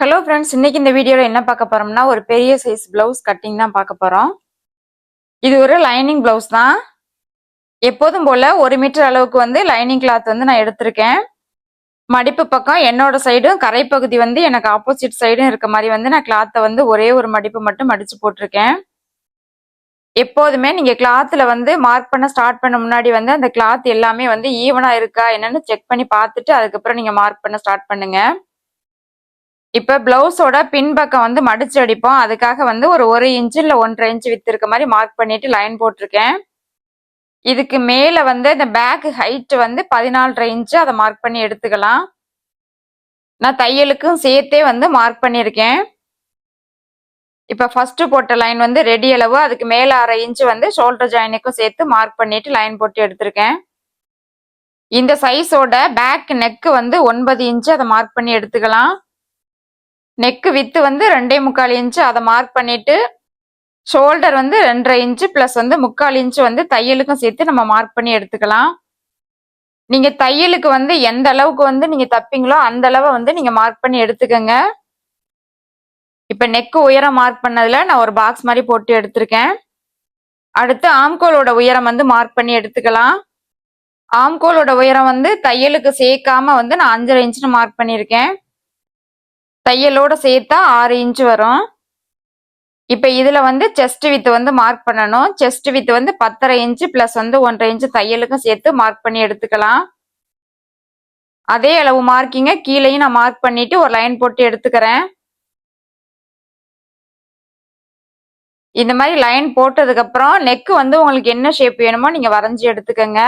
Hello friends இன்னைக்கு இந்த வீடியோவில் என்ன பார்க்க போறோம்னா ஒரு பெரிய சைஸ் பிளவுஸ் கட்டிங் தான் பார்க்க போறோம். இது ஒரு லைனிங் பிளவுஸ் தான். எப்போதும் போல ஒரு மீட்டர் அளவுக்கு வந்து லைனிங் கிளாத் வந்து நான் எடுத்திருக்கேன். மடிப்பு பக்கம் என்னோட சைடும் கரைப்பகுதி வந்து எனக்கு ஆப்போசிட் சைடும் இருக்க மாதிரி வந்து நான் கிளாத்தை வந்து ஒரே ஒரு மடிப்பு மட்டும் மடிச்சு போட்டிருக்கேன். எப்போதுமே நீங்க கிளாத்ல வந்து மார்க் பண்ண ஸ்டார்ட் பண்ண முன்னாடி வந்து அந்த கிளாத் எல்லாமே வந்து ஈவனா இருக்கா என்னன்னு செக் பண்ணி பார்த்துட்டு அதுக்கப்புறம் நீங்க மார்க் பண்ண ஸ்டார்ட் பண்ணுங்க. இப்போ பிளவுஸோட பின்பக்கம் வந்து மடிச்சு அடிப்போம். அதுக்காக வந்து ஒரு ஒரு இன்ச்சு இல்லை ஒன்றரை இன்ச்சு வித்து இருக்க மாதிரி மார்க் பண்ணிட்டு லைன் போட்டிருக்கேன். இதுக்கு மேலே வந்து இந்த பேக் ஹைட் வந்து பதினாலரை இன்ச்சு அதை மார்க் பண்ணி எடுத்துக்கலாம். நான் தையலுக்கும் சேர்த்தே வந்து மார்க் பண்ணியிருக்கேன். இப்போ ஃபஸ்ட்டு போட்ட லைன் வந்து ரெடி அளவு அதுக்கு மேலே அரை இன்ச்சு வந்து ஷோல்டர் ஜாயினுக்கும் சேர்த்து மார்க் பண்ணிட்டு லைன் போட்டு எடுத்திருக்கேன். இந்த சைஸோட பேக் நெக்கு வந்து ஒன்பது இன்ச்சு அதை மார்க் பண்ணி எடுத்துக்கலாம். நெக்கு வித்து வந்து ரெண்டே முக்கால் இன்ச்சு அதை மார்க் பண்ணிட்டு ஷோல்டர் வந்து ரெண்டரை இன்ச்சு ப்ளஸ் வந்து முக்கால் இன்ச்சு வந்து தையலுக்கும் சேர்த்து நம்ம மார்க் பண்ணி எடுத்துக்கலாம். நீங்க தையலுக்கு வந்து எந்த அளவுக்கு வந்து நீங்க தப்பிங்களோ அந்த அளவை வந்து நீங்க மார்க் பண்ணி எடுத்துக்கோங்க. இப்ப நெக்கு உயரம் மார்க் பண்ணதுல நான் ஒரு பாக்ஸ் மாதிரி போட்டு எடுத்திருக்கேன். அடுத்து ஆம்கோலோட உயரம் வந்து மார்க் பண்ணி எடுத்துக்கலாம். ஆம்கோலோட உயரம் வந்து தையலுக்கு சேர்க்காம வந்து நான் அஞ்சரை இன்ச்சுன்னு மார்க் பண்ணியிருக்கேன். தையலோட சேர்த்தா ஆறு இன்ச் வரும். இப்போ இதில் வந்து செஸ்ட் வித் வந்து மார்க் பண்ணணும். செஸ்ட் வித் வந்து பத்தரை இன்ச்சு ப்ளஸ் வந்து ஒன்றரை இன்ச்சு தையலுக்கும் சேர்த்து மார்க் பண்ணி எடுத்துக்கலாம். அதே அளவு மார்க்கிங்க கீழேயும் நான் மார்க் பண்ணிட்டு ஒரு லைன் போட்டு எடுத்துக்கிறேன். இந்த மாதிரி லைன் போட்டதுக்கப்புறம் நெக்கு வந்து உங்களுக்கு என்ன ஷேப் வேணுமோ நீங்கள் வரைஞ்சி எடுத்துக்கோங்க.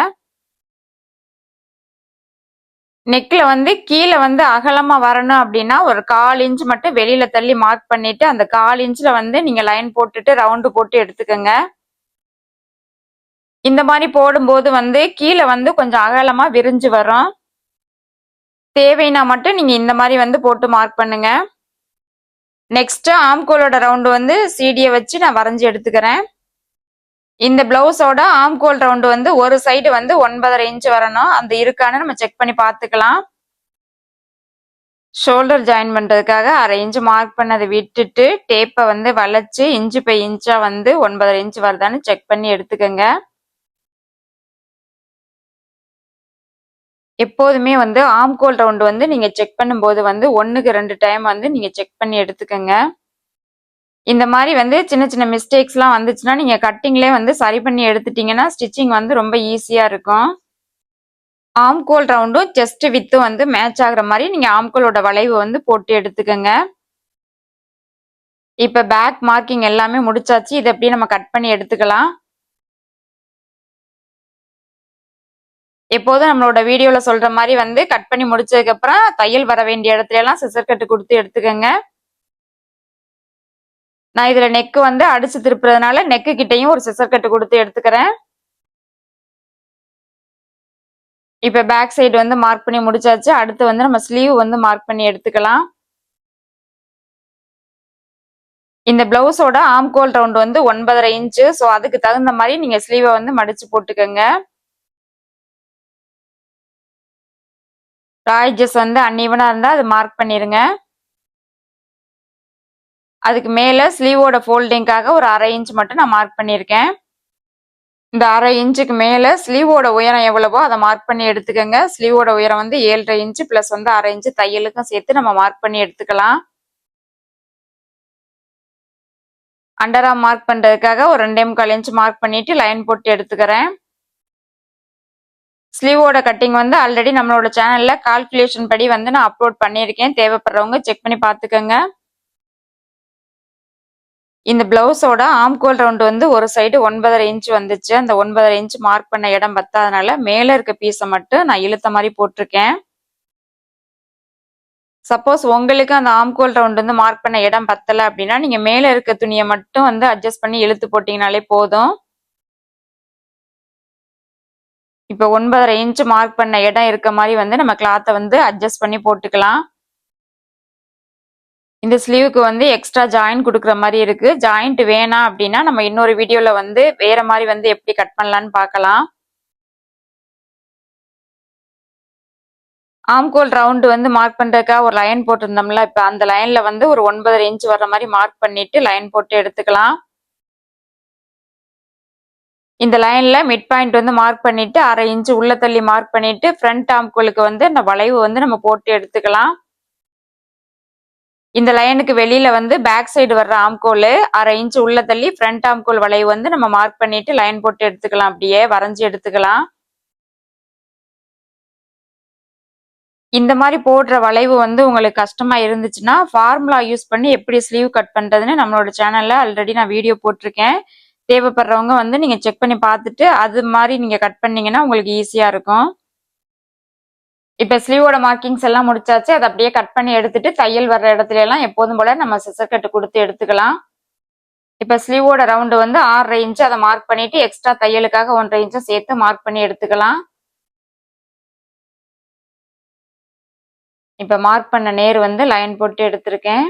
நெக்கில் வந்து கீழே வந்து அகலமாக வரணும் அப்படின்னா ஒரு கால் இன்ச் மட்டும் வெளியில் தள்ளி மார்க் பண்ணிவிட்டு அந்த கால் இன்ச்சில் வந்து நீங்கள் லைன் போட்டுட்டு ரவுண்டு போட்டு எடுத்துக்கோங்க. இந்த மாதிரி போடும்போது வந்து கீழே வந்து கொஞ்சம் அகலமாக விரிஞ்சு வரும். தேவைன்னா மட்டும் நீங்கள் இந்த மாதிரி வந்து போட்டு மார்க் பண்ணுங்க. நெக்ஸ்ட்டு ஆம்கோலோட ரவுண்டு வந்து சீடியை வச்சு நான் வரைஞ்சி எடுத்துக்கிறேன். இந்த பிளவுஸோட ஆம்கோல் ரவுண்டு வந்து ஒரு சைடு வந்து ஒன்பதரை இன்ச் வரணும். அந்த இருக்கான்னு நம்ம செக் பண்ணி பார்த்துக்கலாம். ஷோல்டர் ஜாயின் பண்ணுறதுக்காக அரை இன்ச் மார்க் பண்ணதை விட்டுட்டு டேப்பை வந்து வளைச்சி இன்ச்சு பை இன்ச்சாக வந்து ஒன்பதரை இன்ச் வருதான்னு செக் பண்ணி எடுத்துக்கோங்க. எப்போதுமே வந்து ஆம்கோல் ரவுண்டு வந்து நீங்கள் செக் பண்ணும்போது வந்து ஒன்றுக்கு ரெண்டு டைம் வந்து நீங்கள் செக் பண்ணி எடுத்துக்கோங்க. இந்த மாதிரி வந்து சின்ன சின்ன மிஸ்டேக்ஸ்லாம் வந்துச்சுன்னா நீங்கள் கட்டிங்லேயே வந்து சரி பண்ணி எடுத்துட்டிங்கன்னா ஸ்டிச்சிங் வந்து ரொம்ப ஈஸியாக இருக்கும். ஆம்கோல் ரவுண்டும் செஸ்ட் வித்தும் வந்து மேட்ச் ஆகுற மாதிரி நீங்கள் ஆம்கோலோட வளைவு வந்து போட்டு எடுத்துக்கோங்க. இப்போ பேக் மார்க்கிங் எல்லாமே முடிச்சாச்சு. இதை எப்படி நம்ம கட் பண்ணி எடுத்துக்கலாம். எப்போதும் நம்மளோட வீடியோவில் சொல்கிற மாதிரி வந்து கட் பண்ணி முடிச்சதுக்கப்புறம் தையல் வர வேண்டிய இடத்துல எல்லாம் சிசர் கட்டு கொடுத்து எடுத்துக்கோங்க. நான் இதுல நெக்கு வந்து அடிச்சு திருப்புறதுனால நெக்கு கிட்டையும் ஒரு சிசர் கட்டு கொடுத்து எடுத்துக்கிறேன். இப்ப பேக் சைடு வந்து மார்க் பண்ணி முடிச்சாச்சு. அடுத்து வந்து நம்ம ஸ்லீவ் வந்து மார்க் பண்ணி எடுத்துக்கலாம். இந்த பிளவுஸோட ஆம்கோல் ரவுண்ட் வந்து ஒன்பதரை இன்ச்சு ஸோ அதுக்கு தகுந்த மாதிரி நீங்க ஸ்லீவை வந்து மடிச்சு போட்டுக்கோங்க. ராய்ஜஸ் வந்து அன்இவனா இருந்தா அது மார்க் பண்ணிருங்க. அதுக்கு மேலே ஸ்லீவோட ஃபோல்டிங்காக ஒரு அரை இன்ச் மட்டும் நான் மார்க் பண்ணியிருக்கேன். இந்த அரை இன்ச்சுக்கு மேலே ஸ்லீவோட உயரம் எவ்வளவோ அதை மார்க் பண்ணி எடுத்துக்கோங்க. ஸ்லீவோட உயரம் வந்து ஏழரை இன்ச்சு ப்ளஸ் வந்து அரை இன்ச்சு தையலுக்கும் சேர்த்து நம்ம மார்க் பண்ணி எடுத்துக்கலாம். அண்டராக மார்க் பண்ணுறதுக்காக ஒரு ரெண்டே முக்கால் இன்ச் மார்க் பண்ணிட்டு லைன் போட்டு எடுத்துக்கிறேன். ஸ்லீவோட கட்டிங் வந்து ஆல்ரெடி நம்மளோட சேனலில் கால்குலேஷன் படி வந்து நான் அப்லோட் பண்ணியிருக்கேன். தேவைப்படுறவங்க செக் பண்ணி பார்த்துக்கோங்க. இந்த பிளவுஸோட ஆம்கோல் ரவுண்ட் வந்து ஒரு சைடு ஒன்பதரை இன்ச் வந்துச்சு. அந்த ஒன்பதரை இன்ச் மார்க் பண்ண இடம் பத்தாதனால மேலே இருக்க பீஸை மட்டும் நான் இழுத்த மாதிரி போட்டிருக்கேன். சப்போஸ் உங்களுக்கு அந்த ஆம்கோல் ரவுண்ட் வந்து மார்க் பண்ண இடம் பத்தலை அப்படின்னா நீங்கள் மேலே இருக்க துணியை மட்டும் வந்து அட்ஜஸ்ட் பண்ணி இழுத்து போட்டிங்கனாலே போதும். இப்போ ஒன்பதரை இன்ச் மார்க் பண்ண இடம் இருக்க மாதிரி வந்து நம்ம கிளாத்தை வந்து அட்ஜஸ்ட் பண்ணி போட்டுக்கலாம். இந்த ஸ்லீவுக்கு வந்து எக்ஸ்ட்ரா ஜாயின் கொடுக்குற மாதிரி இருக்கு. ஜாயிண்ட் வேணாம் அப்படின்னா நம்ம இன்னொரு வீடியோல வந்து வேற மாதிரி வந்து எப்படி கட் பண்ணலான்னு பார்க்கலாம். ஆம்கோல் ரவுண்டு வந்து மார்க் பண்ணுறதுக்காக ஒரு லைன் போட்டிருந்தோம்ல இப்போ அந்த லைனில் வந்து ஒரு ஒன்பதரை இன்ச் வர்ற மாதிரி மார்க் பண்ணிட்டு லைன் போட்டு எடுத்துக்கலாம். இந்த லைனில் மிட் பாயிண்ட் வந்து மார்க் பண்ணிட்டு அரை இன்ச்சு உள்ள தள்ளி மார்க் பண்ணிட்டு ஃப்ரண்ட் ஆம்கோலுக்கு வந்து இந்த வளைவு வந்து நம்ம போட்டு எடுத்துக்கலாம். இந்த லைனுக்கு வெளியில வந்து பேக் சைடு வர்ற ஆம்கோல் அரை இன்ச் உள்ள தள்ளி ஃப்ரண்ட் ஆம்கோல் வளைவு வந்து நம்ம மார்க் பண்ணிட்டு லைன் போட்டு எடுத்துக்கலாம். அப்படியே வரைஞ்சி எடுத்துக்கலாம். இந்த மாதிரி போடுற வளைவு வந்து உங்களுக்கு கஷ்டமா இருந்துச்சுன்னா ஃபார்முலா யூஸ் பண்ணி எப்படி ஸ்லீவ் கட் பண்றதுன்னு நம்மளோட சேனல்ல ஆல்ரெடி நான் வீடியோ போட்டிருக்கேன். தேவைப்படுறவங்க வந்து நீங்க செக் பண்ணி பார்த்துட்டு அது மாதிரி நீங்க கட் பண்ணீங்கன்னா உங்களுக்கு ஈஸியா இருக்கும். இப்ப ஸ்லீவோட மார்க்கிங்ஸ் எல்லாம் முடிச்சாச்சு அதை அப்படியே கட் பண்ணி எடுத்துட்டு தையல் வர்ற இடத்துல எல்லாம் எப்போதும் போல நம்ம சிசர் கட்டு கொடுத்து எடுத்துக்கலாம். இப்ப ஸ்லீவோட ரவுண்டு வந்து ஆறரை இன்ச்சு அதை மார்க் பண்ணிட்டு எக்ஸ்ட்ரா தையலுக்காக ஒன்றரை இன்ச்சும் சேர்த்து மார்க் பண்ணி எடுத்துக்கலாம். இப்ப மார்க் பண்ண நேர் வந்து லைன் போட்டு எடுத்திருக்கேன்.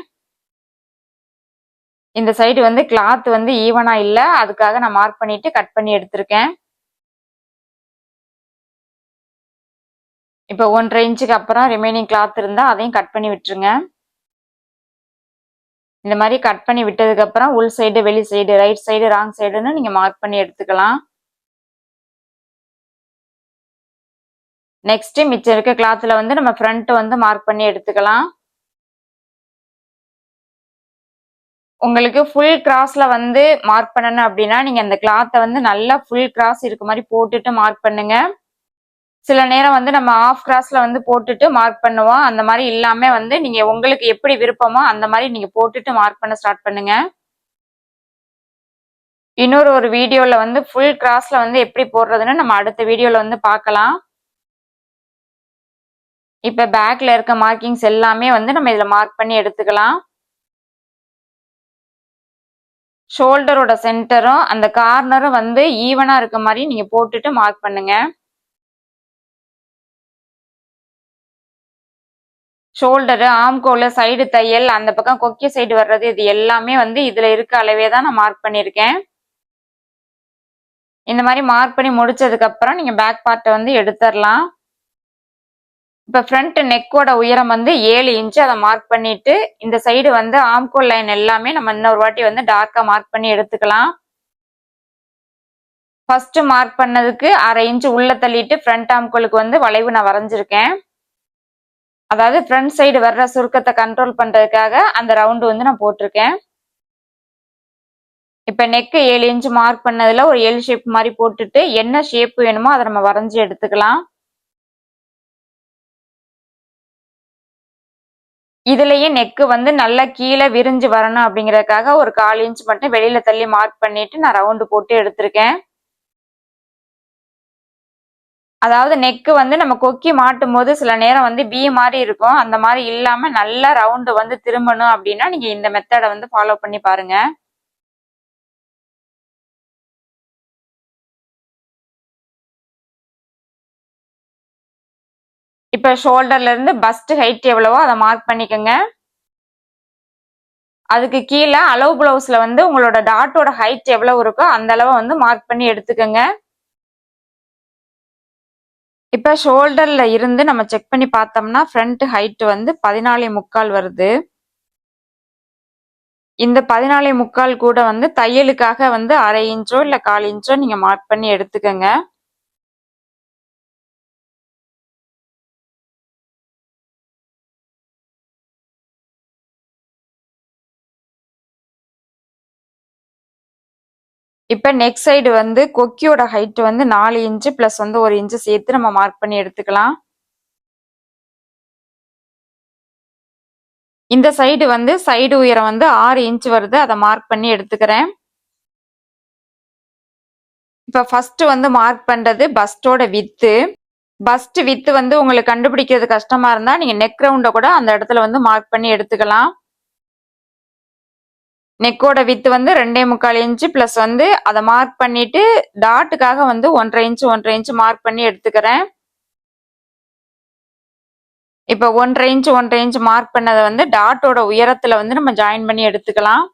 இந்த சைடு வந்து கிளாத் வந்து ஈவனா இல்லை அதுக்காக நான் மார்க் பண்ணிட்டு கட் பண்ணி எடுத்திருக்கேன். இப்போ ஒன்றரை இன்ச்சுக்கு அப்புறம் ரிமைனிங் கிளாத் இருந்தால் அதையும் கட் பண்ணி விட்டுருங்க. இந்த மாதிரி கட் பண்ணி விட்டதுக்கப்புறம் உள் சைடு வெளி சைடு ரைட் சைடு ராங் சைடுன்னு நீங்கள் மார்க் பண்ணி எடுத்துக்கலாம். நெக்ஸ்ட்டு மிச்சம் இருக்க கிளாத்தில் வந்து நம்ம ஃப்ரண்ட்டு வந்து மார்க் பண்ணி எடுத்துக்கலாம். உங்களுக்கு ஃபுல் கிராஸில் வந்து மார்க் பண்ணணும் அப்படின்னா நீங்கள் அந்த கிளாத்தை வந்து நல்லா ஃபுல் கிராஸ் இருக்க மாதிரி போட்டுட்டு மார்க் பண்ணுங்கள் சில நேரம் வந்து நம்ம ஆஃப் கிராஸ்ல வந்து போட்டுட்டு மார்க் பண்ணுவோம். அந்த மாதிரி இல்லாம வந்து நீங்க உங்களுக்கு எப்படி விருப்பமோ அந்த மாதிரி நீங்க போட்டுட்டு மார்க் பண்ண ஸ்டார்ட் பண்ணுங்க. இன்னொரு ஒரு வீடியோல வந்து ஃபுல் கிராஸ்ல வந்து எப்படி போடுறதுன்னு நம்ம அடுத்த வீடியோல வந்து பார்க்கலாம். இப்ப பேக்ல இருக்க மார்க்கிங்ஸ் எல்லாமே வந்து நம்ம இதுல மார்க் பண்ணி எடுத்துக்கலாம். ஷோல்டரோட சென்டரும் அந்த கார்னரும் வந்து ஈவனா இருக்க மாதிரி நீங்க போட்டுட்டு மார்க் பண்ணுங்க. ஷோல்டரு ஆம்கோல சைடு தையல் அந்த பக்கம் கொக்கி சைடு வர்றது இது எல்லாமே வந்து இதுல இருக்க அளவே தான் நான் மார்க் பண்ணியிருக்கேன். இந்த மாதிரி மார்க் பண்ணி முடிச்சதுக்கு அப்புறம் நீங்க பேக் பார்ட்டை வந்து எடுத்துடலாம். இப்ப ஃப்ரண்ட் நெக்கோட உயரம் வந்து ஏழு இன்ச்சு அதை மார்க் பண்ணிட்டு இந்த சைடு வந்து ஆம்கோல் லைன் எல்லாமே நம்ம இன்னொரு வாட்டி வந்து டார்க்கா மார்க் பண்ணி எடுத்துக்கலாம். ஃபர்ஸ்ட் மார்க் பண்ணதுக்கு அரை இன்ச்சு உள்ள தள்ளிட்டு ஃப்ரண்ட் ஆம்கோலுக்கு வந்து வளைவு நான் வரைஞ்சிருக்கேன். அதாவது ஃப்ரண்ட் சைடு வர்ற சுருக்கத்தை கண்ட்ரோல் பண்ணுறதுக்காக அந்த ரவுண்டு வந்து நான் போட்டிருக்கேன். இப்போ நெக்கு ஏழு இன்ச் மார்க் பண்ணதில் ஒரு ஏழு ஷேப் மாதிரி போட்டுட்டு என்ன ஷேப் வேணுமோ அதை நம்ம வரைஞ்சி எடுத்துக்கலாம். இதுலயே நெக்கு வந்து நல்லா கீழே விரிஞ்சு வரணும் அப்படிங்கறதுக்காக ஒரு கால் இன்ச் மட்டும் வெளியில தள்ளி மார்க் பண்ணிட்டு நான் ரவுண்டு போட்டு எடுத்திருக்கேன். அதாவது நெக்கு வந்து நம்ம கொக்கி மாட்டும் போது சில நேரம் வந்து பி மாதிரி இருக்கும். அந்த மாதிரி இல்லாம நல்லா ரவுண்டு வந்து திரும்பணும் அப்படின்னா நீங்க இந்த மெத்தடை வந்து ஃபாலோ பண்ணி பாருங்க. இப்ப ஷோல்டர்ல இருந்து பஸ்ட் ஹைட் எவ்வளவோ அதை மார்க் பண்ணிக்கோங்க. அதுக்கு கீழே அளவு பிளவுஸ்ல வந்து உங்களோட டாட்டோட ஹைட் எவ்வளவு இருக்கோ அந்த அளவை வந்து மார்க் பண்ணி எடுத்துக்கோங்க. இப்ப ஷோல்டர்ல இருந்து நம்ம செக் பண்ணி பார்த்தோம்னா ஃப்ரண்ட் ஹைட் வந்து பதினாலே முக்கால் வருது. இந்த பதினாலே முக்கால் கூட வந்து தையலுக்காக வந்து அரை இன்ச்சோ இல்ல கால் இன்ச்சோ நீங்க மார்க் பண்ணி எடுத்துக்கோங்க. இப்போ நெக் சைடு வந்து கொக்கியோட ஹைட் வந்து நாலு இன்ச்சு பிளஸ் வந்து ஒரு இன்ச்சு சேர்த்து நம்ம மார்க் பண்ணி எடுத்துக்கலாம். இந்த சைடு வந்து சைடு உயரம் வந்து ஆறு இன்ச் வருது. அதை மார்க் பண்ணி எடுத்துக்கிறேன். இப்போ ஃபர்ஸ்ட் வந்து மார்க் பண்றது பஸ்டோட வித்து பஸ்ட் வித்து வந்து உங்களுக்கு கண்டுபிடிக்கிறது கஷ்டமா இருந்தா நீங்க நெக் ரவுண்ட கூட அந்த இடத்துல வந்து மார்க் பண்ணி எடுத்துக்கலாம். நெக்கோட வித்து வந்து ரெண்டே முக்கால் இன்ச்சு ப்ளஸ் வந்து அதை மார்க் பண்ணிட்டு டாட்டுக்காக வந்து ஒன்றரை இன்ச்சு ஒன்றரை இன்ச்சு மார்க் பண்ணி எடுத்துக்கிறேன். இப்போ ஒன்றரை இன்ச்சு ஒன்றரை இன்ச்சு மார்க் பண்ணதை வந்து டாட்டோட உயரத்தில் வந்து நம்ம ஜாயின் பண்ணி எடுத்துக்கலாம்.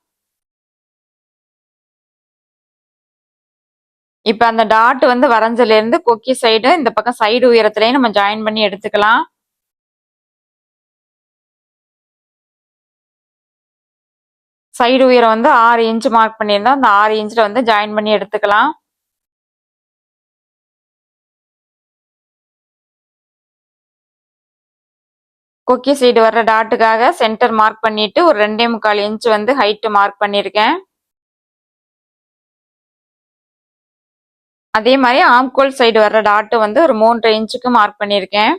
இப்போ அந்த டாட் வந்து வரைஞ்சலேருந்து கொக்கி சைடு இந்த பக்கம் சைடு உயரத்துலேயும் நம்ம ஜாயின் பண்ணி எடுத்துக்கலாம். சைடு உயரம் வந்து ஆறு இன்ச் மார்க் பண்ணியிருந்தோம் அந்த ஆறு இன்ச்சில் வந்து ஜாயின் பண்ணி எடுத்துக்கலாம். கொக்கி சைடு வர்ற டாட்டுக்காக சென்டர் மார்க் பண்ணிட்டு ஒரு ரெண்டே முக்கால் இன்ச் வந்து ஹைட்டு மார்க் பண்ணியிருக்கேன். அதே மாதிரி ஆம்கோல் சைடு வர்ற டாட்டு வந்து ஒரு மூன்றரை இன்ச்சுக்கு மார்க் பண்ணியிருக்கேன்.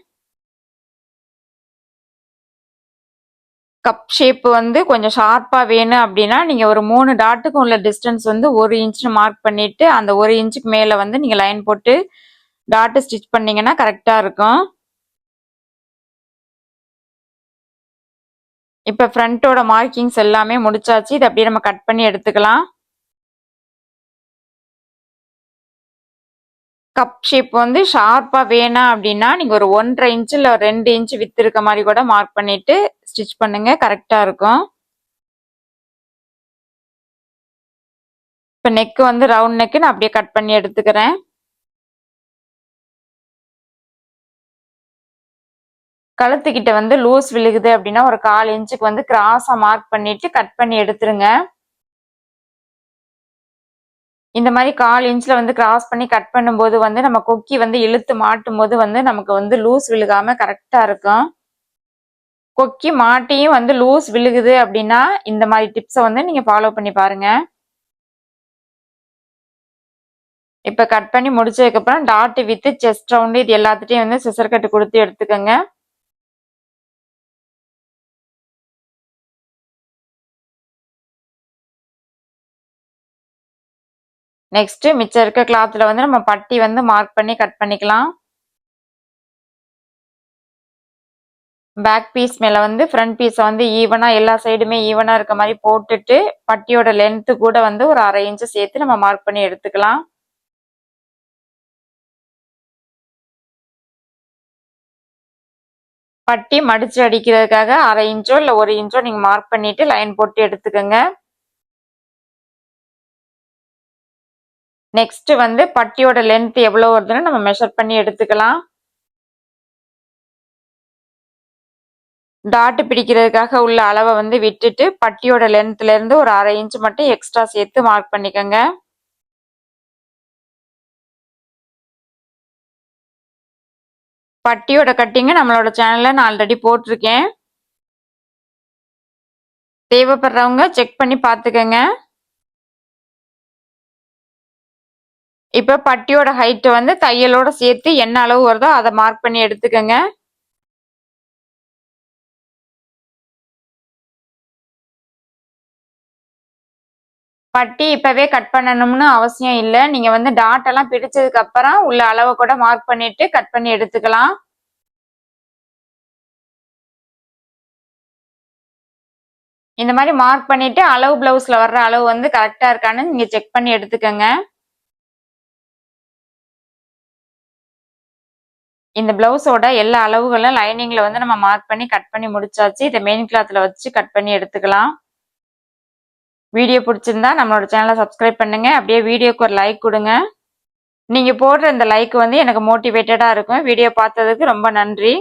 கப் ஷேப் வந்து கொஞ்சம் ஷார்ப்பாக வேணும் அப்படின்னா நீங்கள் ஒரு மூணு டாட்டுக்கு உள்ள டிஸ்டன்ஸ் வந்து ஒரு இன்ச்சு மார்க் பண்ணிவிட்டு அந்த ஒரு இன்ச்சுக்கு மேலே வந்து நீங்கள் லைன் போட்டு டாட்டு ஸ்டிச் பண்ணீங்கன்னா கரெக்டாக இருக்கும். இப்போ ஃப்ரண்ட்டோட மார்க்கிங்ஸ் எல்லாமே முடிச்சாச்சு. இதை அப்படியே நம்ம கட் பண்ணி எடுத்துக்கலாம். கப் ஷேப் வந்து ஷார்ப்பாக வேணாம் அப்படின்னா நீங்கள் ஒரு ஒன்றரை இன்ச்சு இல்லை ரெண்டு இன்ச்சு விற்றுருக்க மாதிரி கூட மார்க் பண்ணிவிட்டு ஸ்டிச் பண்ணுங்கள் கரெக்டாக இருக்கும். இப்போ நெக்கு வந்து ரவுண்ட் நெக்கு நான் அப்படியே கட் பண்ணி எடுத்துக்கிறேன். கழுத்துக்கிட்ட வந்து லூஸ் விழுகுது அப்படின்னா ஒரு கால் இன்ச்சுக்கு வந்து கிராஸாக மார்க் பண்ணிவிட்டு கட் பண்ணி எடுத்துருங்க. இந்த மாதிரி கால் இன்ச்சில் வந்து கிராஸ் பண்ணி கட் பண்ணும்போது வந்து நம்ம கொக்கி வந்து இழுத்து மாட்டும் போது வந்து நமக்கு வந்து லூஸ் விழுகாம கரெக்டாக இருக்கும். கொக்கி மாட்டியும் வந்து லூஸ் விழுகுது அப்படின்னா இந்த மாதிரி டிப்ஸை வந்து நீங்கள் ஃபாலோ பண்ணி பாருங்க. இப்போ கட் பண்ணி முடிச்சதுக்கப்புறம் டாட்டு வித்து செஸ்ட் ரவுண்டு இது எல்லாத்துட்டையும் வந்து சிசர் கட்டு கொடுத்து எடுத்துக்கோங்க. நெக்ஸ்ட் மிச்சம் இருக்க கிளாத்தில் வந்து நம்ம பட்டி வந்து மார்க் பண்ணி கட் பண்ணிக்கலாம். பேக் பீஸ் மேலே வந்து ஃப்ரண்ட் பீஸை வந்து ஈவனாக எல்லா சைடுமே ஈவனாக இருக்க மாதிரி போட்டுட்டு பட்டியோட லென்த்து கூட வந்து ஒரு அரை இன்ச்சு சேர்த்து நம்ம மார்க் பண்ணி எடுத்துக்கலாம். பட்டி மடிச்சு அடிக்கிறதுக்காக அரை இன்ச்சோ இல்லை ஒரு இன்ச்சோ நீங்கள் மார்க் பண்ணிட்டு லைன் போட்டு எடுத்துக்கோங்க. நெக்ஸ்ட் வந்து பட்டியோட லென்த் எவ்வளோ வருதுன்னு நம்ம மெஷர் பண்ணி எடுத்துக்கலாம். டாட்டு பிடிக்கிறதுக்காக உள்ள அளவை வந்து விட்டுட்டு பட்டியோட லென்த்ல இருந்து ஒரு அரை இன்ச் மட்டும் எக்ஸ்ட்ரா சேர்த்து மார்க் பண்ணிக்கோங்க. பட்டியோட கட்டிங்க நம்மளோட சேனல்ல நான் ஆல்ரெடி போட்டிருக்கேன். தேவைப்படுறவங்க செக் பண்ணி பார்த்துக்கங்க. இப்போ பட்டியோட ஹைட்டை வந்து தையலோட சேர்த்து என்ன அளவு வருதோ அதை மார்க் பண்ணி எடுத்துக்கோங்க. பட்டி இப்பவே கட் பண்ணணும்னு அவசியம் இல்லை. நீங்க வந்து டாட் எல்லாம் பிடிச்சதுக்கு அப்புறம் உள்ள அளவை கூட மார்க் பண்ணிட்டு கட் பண்ணி எடுத்துக்கலாம். இந்த மாதிரி மார்க் பண்ணிட்டு அளவு பிளவுஸ்ல வர்ற அளவு வந்து கரெக்டா இருக்கான்னு நீங்க செக் பண்ணி எடுத்துக்கோங்க. இந்த பிளவுஸோட எல்லா அளவுகளும் லைனிங்ல வந்து நம்ம மார்க் பண்ணி கட் பண்ணி முடிச்சாச்சு. இதை மெயின் கிளாத்ல வச்சு கட் பண்ணி எடுத்துக்கலாம். வீடியோ பிடிச்சிருந்தா நம்மளோட சேனலை சப்ஸ்கிரைப் பண்ணுங்க. அப்படியே வீடியோக்கு ஒரு லைக் கொடுங்க. நீங்கள் போடுற இந்த லைக் வந்து எனக்கு மோட்டிவேட்டடாக இருக்கும். வீடியோ பார்த்ததுக்கு ரொம்ப நன்றி.